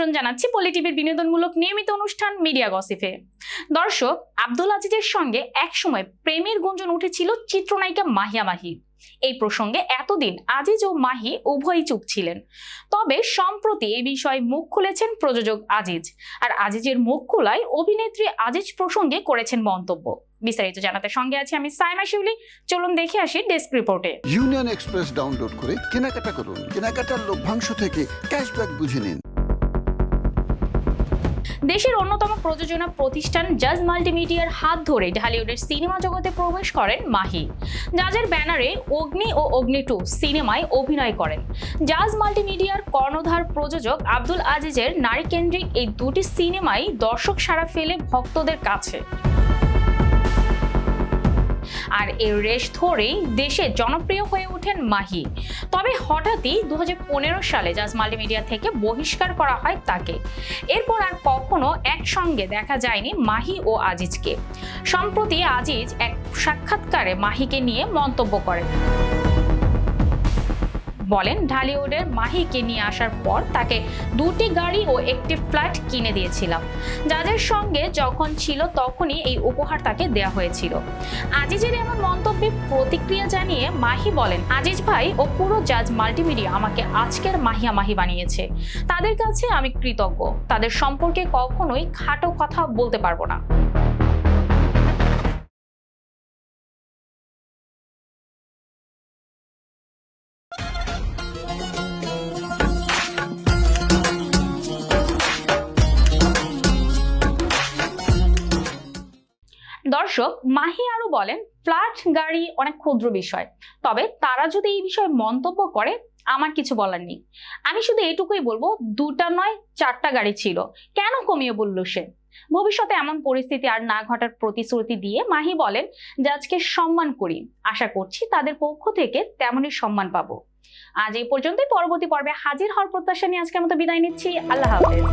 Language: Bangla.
আমন্ত্রণ জানাচ্ছি পলি টিভির বিনোদনমূলক নিয়মিত অনুষ্ঠান মিডিয়া গসিফে দর্শক, আব্দুল আজিজের সঙ্গে একসময় প্রেমের গুঞ্জন উঠেছিল চিত্রনায়িকা মাহিয়া মাহি। এই প্রসঙ্গে এতদিন আজিজ ও মাহি উভয়ই চুপ ছিলেন। তবে সম্প্রতি এই বিষয়ে মুখ খুলেছেন প্রযোজক আজিজ। আর আজিজের মুখ খোলায় অভিনেত্রী আজিজ প্রসঙ্গে করেছেন মন্তব্য। বিস্তারিত জানাতে সঙ্গে আছি আমি সাইমা শিউলি। চলুন দেখে আসি ডেস্ক রিপোর্টে। ইউনিয়ন এক্সপ্রেস ডাউনলোড করে কেনাকাটা করুন। কেনাকাটার লভ্যাংশ থেকে ক্যাশব্যাক বুঝে নিন। দেশের অন্যতম প্রযোজনা প্রতিষ্ঠান জাজ মাল্টিমিডিয়ার হাত ধরে ঢালিউডের সিনেমা জগতে প্রবেশ করেন মাহি। জাজের ব্যানারে অগ্নি ও অগ্নি টু সিনেমায় অভিনয় করেন। জাজ মাল্টিমিডিয়ার কর্ণধার প্রযোজক আব্দুল আজিজের নারীকেন্দ্রিক এই দুটি সিনেমাই দর্শক সাড়া ফেলে ভক্তদের কাছে। আর এর রেশ ধরেই দেশে জনপ্রিয় হয়ে ওঠেন মাহি। তবে হঠাৎই দু হাজার পনেরো সালে জাজ মাল্টিমিডিয়া থেকে বহিষ্কার করা হয় তাকে। এরপর আর কখনো একসঙ্গে দেখা যায়নি মাহি ও আজিজকে। সম্প্রতি আজিজ এক সাক্ষাৎকারে মাহিকে নিয়ে মন্তব্য করেন। বলেন, ঢালিউডের মাহিকে নিয়ে আসার পর তাকে দুটি গাড়ি ও একটি ফ্ল্যাট কিনে দিয়েছিলাম। যাদের সঙ্গে যখন ছিল তখনই এই উপহার তাকে দেয়া হয়েছিল। আজিজের এমন মন্তব্যে প্রতিক্রিয়া জানিয়ে মাহি বলেন, আজিজ ভাই ও পুরো জাজ মাল্টিমিডিয়া আমাকে আজকের মাহিয়া মাহি বানিয়েছে। তাদের কাছে আমি কৃতজ্ঞ। তাদের সম্পর্কে কখনোই খাটো কথা বলতে পারব না। দর্শক, মাহি আরও বলেন ফ্ল্যাট গাড়ি অনেক ক্ষুদ্র বিষয়। তবে তারা যদি এই বিষয়ে মন্তব্য করে, আমার কিছু বলার নেই। আমি শুধু এটুকুই বলব, দুটা নয়, চারটা গাড়ি ছিল। কেন কমিয়ে বলল সে? ভবিষ্যতে এমন পরিস্থিতি আর না ঘটার প্রতিশ্রুতি দিয়ে মাহি বলেন, যে আজকে সম্মান করি। আশা করছি তাদের পক্ষ থেকে তেমনই সম্মান পাবো। আজ এই পর্যন্তই। পরবর্তী পর্বে হাজির হওয়ার প্রত্যাশা নিয়ে আজকের মতো বিদায় নিচ্ছি। আল্লাহ হাফেজ।